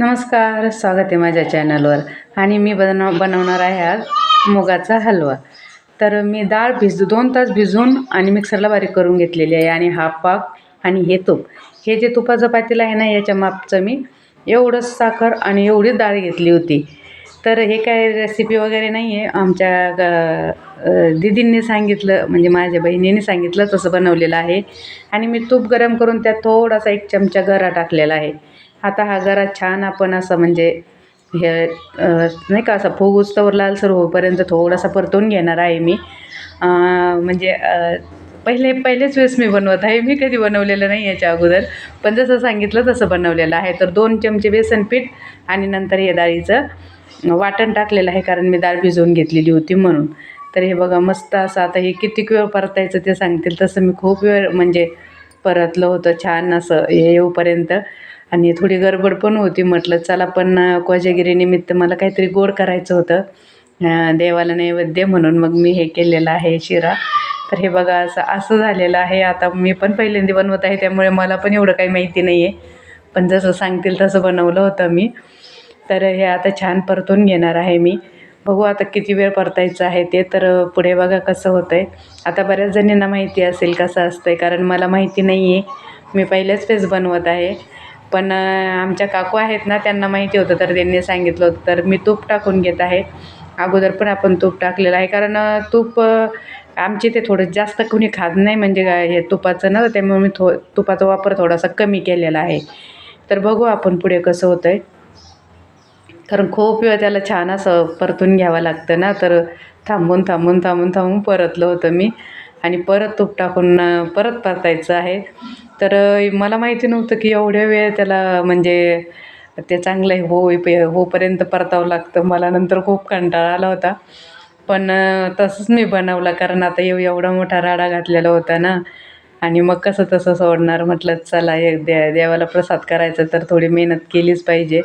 नमस्कार स्वागत आहे माझ्या चॅनलवर. आणि मी बनव बनवणार आहे आज मुगाचा हलवा. तर मी डाळ भिज दोन तास भिजवून आणि मिक्सरला बारीक करून घेतलेली आहे. आणि हा पाक आणि हे तूप. हे जे तुपाचं पातेलं आहे ना याच्या मापचं मी एवढंच साखर आणि एवढीच डाळ घेतली होती. तर हे काय रेसिपी वगैरे नाही आहे आमच्या दिदींनी दीदींनी सांगितलं म्हणजे माझ्या बहिणीने सांगितलं तसं बनवलेलं आहे. आणि मी तूप गरम करून त्यात थोडासा एक चमचा गरा टाकलेला आहे. आता हा जरा छान आपण असं म्हणजे हे नाही का असं फूग उस्तवर लालसर होईपर्यंत थोडासा परतून घेणार आहे मी. म्हणजे पहिले पहिलेच वेळेस मी बनवत आहे. मी कधी बनवलेलं नाही याच्या अगोदर. पण जसं सांगितलं तसं बनवलेलं आहे. तर दोन चमचे बेसन पीठ आणि नंतर हे डाळीचं वाटण टाकलेलं आहे कारण मी डाळ भिजवून घेतलेली होती म्हणून. तर हे बघा मस्त असं आता हे कितीक वेळ परतायचं ते सांगतील. तसं मी खूप वेळ म्हणजे परतलं होतं छान असं हे येऊपर्यंत. आणि थोडी गडबड पण होती. म्हटलं चला पण कोजागिरीनिमित्त मला काहीतरी गोड करायचं होतं. देवाला नैवेद्य म्हणून मग मी हे केलेलं आहे शिरा. तर हे बघा असं असं झालेलं आहे. आता मी पण पहिल्यांदा बनवत आहे त्यामुळे मला पण एवढं काही माहिती नाही आहे पण जसं सांगतील तसं बनवलं होतं मी. तर हे आता छान परतून घेणार आहे मी. बघू आता किती वेळ परतायचं आहे ते. तर पुढे बघा कसं होतं आहे आता बऱ्याच जणींना माहिती असेल कसं असतं आहे कारण मला माहिती नाही आहे मी पहिल्याच वेळेस बनवत आहे. पण आमच्या काकू आहेत ना त्यांना माहिती होतं तर त्यांनी सांगितलं होतं तर मी तूप टाकून घेत आहे. अगोदर पण आपण तूप टाकलेलं आहे कारण तूप आमचे ते थोडं जास्त कोणी खात नाही म्हणजे काय हे तुपाचं ना त्यामुळे मी थो तुपाचा वापर थोडासा कमी केलेला आहे. तर बघू आपण पुढे कसं होतं आहे कारण खूप वेळ त्याला छान असं परतून घ्यावं लागतं ना तर थांबून थांबून थांबून थांबून परतलं होतं मी. आणि परत तूप टाकून परत परतायचं आहे. तर मला माहिती नव्हतं की एवढ्या वेळ त्याला म्हणजे ते चांगलं आहे होय पे होपर्यंत परतावं लागतं. मला नंतर खूप कंटाळा आला होता. पण तसंच मी बनवला कारण आता येऊ एवढा मोठा राडा घातलेला होता ना. आणि मग कसं तसं सोडणार? म्हटलं चला एक दे देवाला प्रसाद करायचा तर थोडी मेहनत केलीच पाहिजे.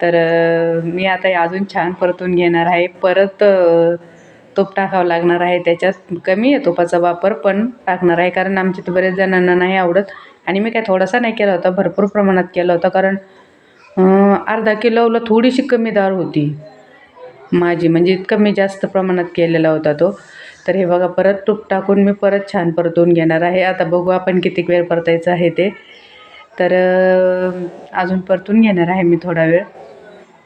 तर मी आता अजून छान परतून घेणार आहे. परत तूप टाकावं लागणार आहे. त्याच्यात कमी आहे तुपाचा वापर पण टाकणार आहे. कारण आमच्या तर बरेच जणांना नाही आवडत. आणि मी काय थोडासा नाही केला होता. भरपूर प्रमाणात केला होता. कारण अर्धा किलोला थोडीशी कमी डाळ होती. माझी. म्हणजे कमी जास्त प्रमाणात केलेला होता तो. तर हे बघा परत तूप टाकून मी परत छान परतून घेणार आहे. आता बघू आपण किती वेळ परतायचं आहे ते. तर अजून परतून घेणार आहे मी थोडा वेळ.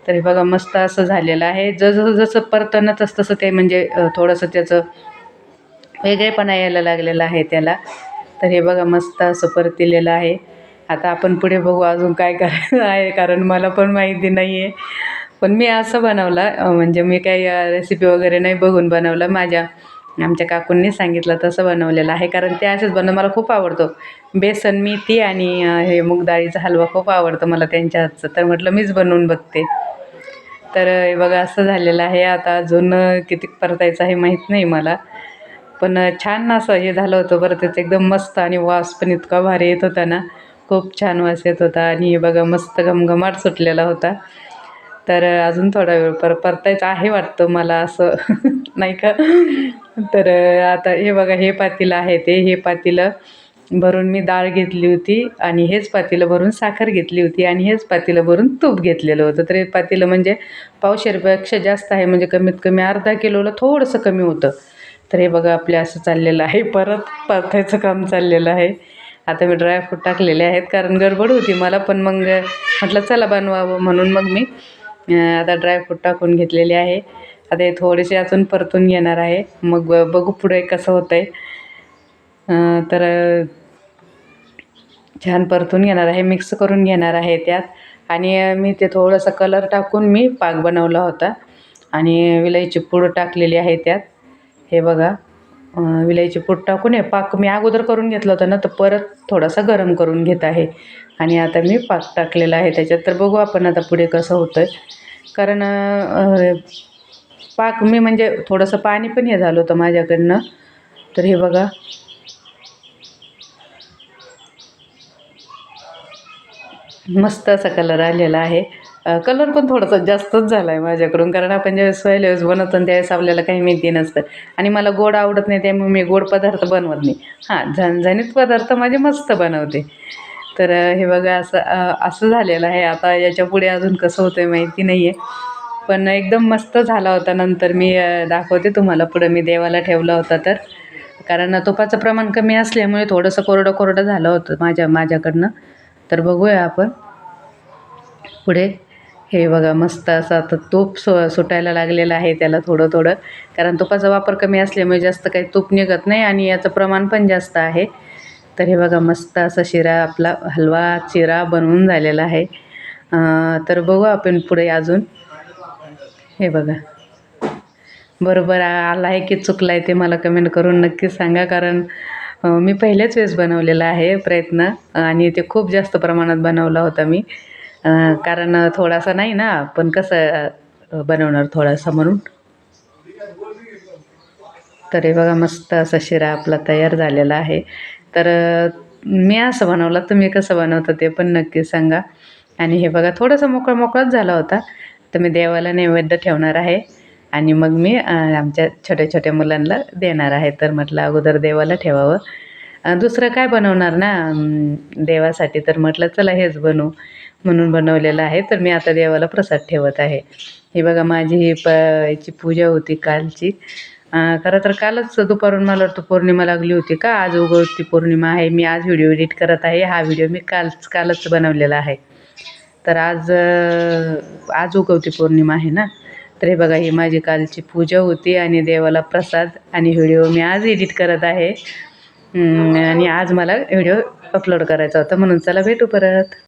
तर हे बघा मस्त असं झालेलं आहे. जसं जसं परतणं तसं तसं ते म्हणजे थोडंसं त्याचं वेगळेपणा यायला लागलेलं आहे त्याला. तर हे बघा मस्त असं परतिलेलं आहे. आता आपण पुढे बघू अजून काय करायचं आहे कारण मला पण माहिती नाही आहे पण मी असं बनवला म्हणजे मी काही रेसिपी वगैरे नाही बघून बनवलं माझ्या. आमच्या काकूंनी सांगितलं तसं बनवलेलं आहे. कारण ते असेच बनवणं मला खूप आवडतो. बेसन मेथी आणि हे मूग हलवा खूप आवडतो मला त्यांच्या हातचं तर म्हटलं मीच बनवून बघते. तर हे बघा असं झालेलं आहे. आता अजून किती परतायचं आहे माहीत नाही मला. पण छान असं हे झालं होतं बरं. त्याचं एकदम मस्त आणि वास पण इतका भारी येत होता ना. खूप छान वास येत होता. आणि हे बघा मस्त घमघमाट सुटलेला होता. तर अजून थोडा वेळ पर परतायचं आहे वाटतं मला असं. नाही का? तर आता हे बघा हे पातेलं आहे ते. हे पातेलं भरून मी डाळ घेतली होती आणि हेच पातेलं भरून साखर घेतली होती आणि हेच पातेलं भरून तूप घेतलेलं होतं. तर हे पातेलं म्हणजे पावशेरपेक्षा जास्त आहे म्हणजे कमीत कमी अर्धा किलोला थोडंसं कमी होतं. तर हे बघा आपले असं चाललेलं आहे. परत परतायचं काम चाललेलं आहे. आता मी ड्रायफ्रूट टाकलेले आहेत कारण गडबड होती मला पण मग म्हटलं चला बनवावं. म्हणून मग मी आता ड्रायफ्रूट टाकून घेतलेले आहे. आता हे थोडेसे अजून परतून घेणार आहे. मग बघू पुढे कसं होतं आहे तर छान परतून घेणार आहे मिक्स करून घेणार आहे त्यात. आणि मी ते थोडंसं कलर टाकून मी पाक बनवला होता. आणि विलायची पूड टाकलेली आहे त्यात. हे बघा. विलायची पूड टाकून हे पाक मी अगोदर करून घेतला होता ना तर परत थोडासा गरम करून घेत आहे. आणि आता मी पाक टाकलेला आहे त्याच्यात. तर बघू आपण आता पुढे कसं होतं आहे कारण पाक मी म्हणजे थोडंसं पाणी पण हे झालं होतं माझ्याकडनं. तर हे बघा. मस्त असा कलर आलेला आहे. कलर पण थोडासा जास्तच झाला आहे माझ्याकडून कारण आपण ज्यावेळेस वेळेस बनवतो त्यावेळेस आपल्याला काही माहिती नसतं. आणि मला गोड आवडत नाही त्यामुळे मी गोड पदार्थ बनवत नाही. हां झणझणीत पदार्थ माझे मस्त बनवते. तर हे बघा असं असं झालेलं आहे. आता याच्यापुढे अजून कसं होतं आहे माहिती नाही आहे पण एकदम मस्त झाला होता नंतर मी दाखवते तुम्हाला. पुढं मी देवाला ठेवला होता तर. कारण तुपाचं प्रमाण कमी असल्यामुळे थोडंसं कोरडं कोरडं झालं होतं माझ्या माझ्याकडनं. तर बघूया आपण. पुढे हे बघा मस्त असं आता तूप सु सुटायला लागलेलं आहे त्याला थोडं थोडं. कारण तुपाचा वापर कमी असल्यामुळे जास्त काही तूप निघत नाही आणि याचं प्रमाण पण जास्त आहे. तर हे बघा मस्त असा शिरा आपला हलवा शिरा बनवून झालेला आहे. तर बघू आपण पुढे अजून. हे बघा. बरोबर आला आहे की चुकला आहे ते मला कमेंट करून नक्कीच सांगा कारण मी पहिल्याच वेळेस बनवलेला आहे प्रयत्न आणि ते खूप जास्त प्रमाणात बनवला होता मी. कारण थोडासा नाही ना पण कसं बनवणार थोडासा म्हणून. तर हे बघा मस्त असा शिरा आपला तयार झालेला आहे. तर मी असं बनवलं तुम्ही कसं बनवता ते पण नक्की सांगा. आणि हे बघा थोडंसं मोकळं मोकळंच झाला होता. तर मी देवाला नैवेद्य ठेवणार आहे. आणि मग मी आमच्या छोट्या छोट्या मुलांना देणार आहे. तर म्हटलं अगोदर देवाला ठेवावं. दुसरं काय बनवणार ना? देवासाठी तर म्हटलं चला हेच बनवू. म्हणून बनवलेलं आहे. तर मी आता देवाला प्रसाद ठेवत आहे. हे बघा माझी ही प याची पूजा होती कालची. खरं तर कालच दुपारून मला वाटतं पौर्णिमा लागली होती का? आज उगवती पौर्णिमा आहे. मी आज व्हिडिओ एडिट करत आहे. हा व्हिडिओ मी कालच कालच बनवलेला आहे. तर आज आज उगवती पौर्णिमा आहे ना? तर हे बघा ही माझी कालची पूजा होती आणि देवाला प्रसाद आणि व्हिडिओ मी आज एडिट करत आहे. आणि आज मला व्हिडिओ अपलोड करायचा होता म्हणून चला भेटू परत.